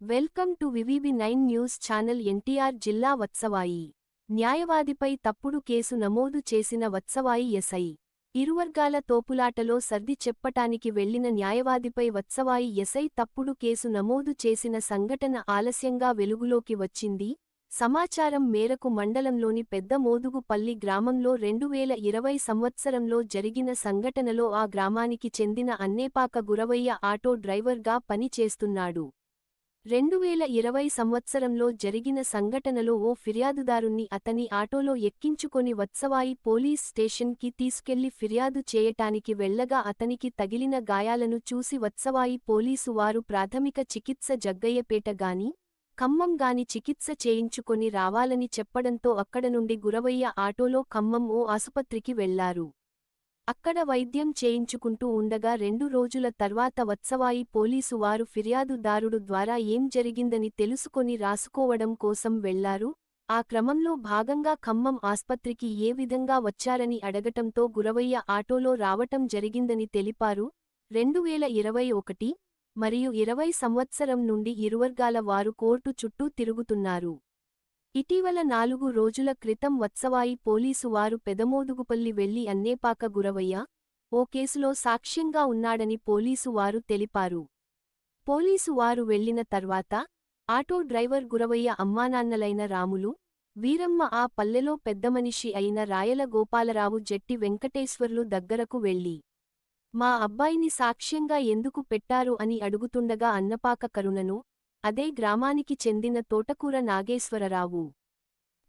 Welcome to VVB nine news channel NTR జిల్లా వత్సవాయి. న్యాయవాదిపై తప్పుడు case నమోదు చేసిన వత్సవాయి ఎస్ఐ. ఇరువర్గాల తోపులాటలో సర్ది చెప్పటానికి వెళ్ళిన న్యాయవాదిపై వత్సవాయి ఎస్ఐ తప్పుడు కేసు నమోదు చేసిన సంఘటన ఆలస్యంగా వెలుగులోకి వచ్చింది. సమాచారం మేరకు మండలంలోని పెద్ద మోదుగుపల్లి గ్రామంలో రెండువేల ఇరవై సంవత్సరంలో జరిగిన సంఘటనలో ఆ గ్రామానికి చెందిన అన్నేపాక గురవయ్య ఆటో డ్రైవర్గా పనిచేస్తున్నాడు. రెండువేల ఇరవై సంవత్సరంలో జరిగిన సంఘటనలో ఓ ఫిర్యాదుదారుణ్ణి అతని ఆటోలో ఎక్కించుకొని వత్సవాయి పోలీస్ స్టేషన్కి తీసుకెళ్ళి ఫిర్యాదు చేయటానికి వెళ్ళగా అతనికి తగిలిన గాయాలను చూసి వత్సవాయి పోలీసు వారు ప్రాథమిక చికిత్స జగ్గయ్యపేట గాని ఖమ్మం గాని చికిత్స చేయించుకొని రావాలని చెప్పడంతో అక్కడ నుండి గురవయ్య ఆటోలో ఖమ్మం ఓ ఆసుపత్రికి వెళ్ళారు అక్కడ వైద్యం చేయించుకుంటూ ఉండగా రెండు రోజుల తర్వాత వత్సవాయి పోలీసు వారు ఫిర్యాదుదారుడు ద్వారా ఏం జరిగిందని తెలుసుకొని రాసుకోవడం కోసం వెళ్ళారు. ఆ క్రమంలో భాగంగా ఖమ్మం ఆస్పత్రికి ఏ విధంగా వచ్చారని అడగటంతో గురవయ్య ఆటోలో రావటం జరిగిందని తెలిపారు. రెండువేల ఇరవై ఒకటి మరియు ఇరవై సంవత్సరం నుండి ఇరువర్గాల వారు కోర్టు చుట్టూ తిరుగుతున్నారు. ఇటీవల నాలుగు రోజుల క్రితం వత్సవాయి పోలీసు వారు పెదమోదుగుపల్లి వెళ్ళి అన్నేపాక గురవయ్య ఓ కేసులో సాక్ష్యంగా ఉన్నాడని పోలీసు వారు తెలిపారు. పోలీసు వారు వెళ్ళిన తర్వాత ఆటో డ్రైవర్ గురవయ్య అమ్మానాన్నలైన రాములు వీరమ్మ ఆ పల్లెలో పెద్దమనిషి అయిన రాయల గోపాలరావు జట్టి వెంకటేశ్వర్లు దగ్గరకు వెళ్ళి మా అబ్బాయిని సాక్ష్యంగా ఎందుకు పెట్టారు అని అడుగుతుండగా అన్నపాక కరుణను అదే గ్రామానికి చెందిన తోటకూర నాగేశ్వరరావు.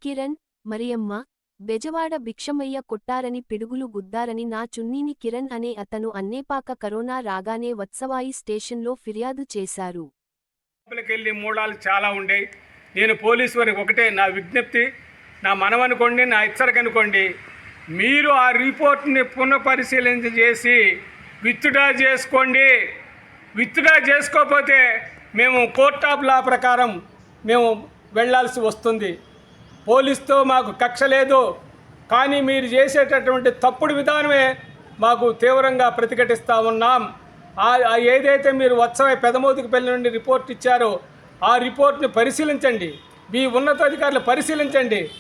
కిరణ్ మరియమ్మ బెజవాడ భిక్షమయ్య కొట్టారని పిడుగులు గుద్దారని నా చున్నీని కిరణ్ అనే అతను అన్నేపాక కరోనా రాగానే వత్సవాయి స్టేషన్లో ఫిర్యాదు చేశారు. లోపలికెళ్ళి మూడాలు చాలా ఉండేవి నేను పోలీసు వారికి ఒకటే నా విజ్ఞప్తి నా మనమనుకోండి నా హెచ్చరిక అనుకోండి మీరు ఆ రిపోర్ట్ని పునఃపరిశీలన చేసి విత్డ్రా చేసుకోండి. విత్డ్రా చేసుకోకపోతే మేము కోర్ట్ ఆఫ్ లా ప్రకారం మేము వెళ్ళాల్సి వస్తుంది. పోలీస్తో మాకు కక్ష లేదు. కానీ మీరు చేసేటటువంటి తప్పుడు విధానమే మాకు తీవ్రంగా ప్రతిఘటిస్తూ ఉన్నాం. ఏదైతే మీరు వత్సవై పెదమోతికి పెళ్ళి నుండి రిపోర్ట్ ఇచ్చారో ఆ రిపోర్ట్ని పరిశీలించండి. మీ ఉన్నతాధికారులు పరిశీలించండి.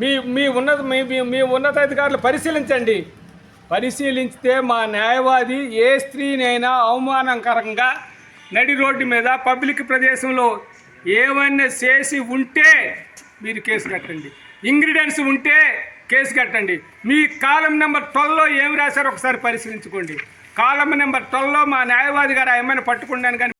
మీ మీ ఉన్నత మీ మీ- మీ ఉన్నతాధికారులు పరిశీలించండి. పరిశీలించితే మా న్యాయవాది ఏ స్త్రీనైనా అవమానకరంగా నడి రోడ్డు మీద పబ్లిక్ ప్రదేశంలో ఏమైనా చేసి ఉంటే మీరు కేసు కట్టండి. ఇంగ్రీడియంట్స్ ఉంటే కేసు కట్టండి. మీ కాలం నెంబర్ ట్వెల్వ్లో ఏమి రాశారో ఒకసారి పరిశీలించుకోండి. కాలం నెంబర్ ట్వెల్వ్లో మా న్యాయవాది గారు ఏమైనా పట్టుకున్నాను కానీ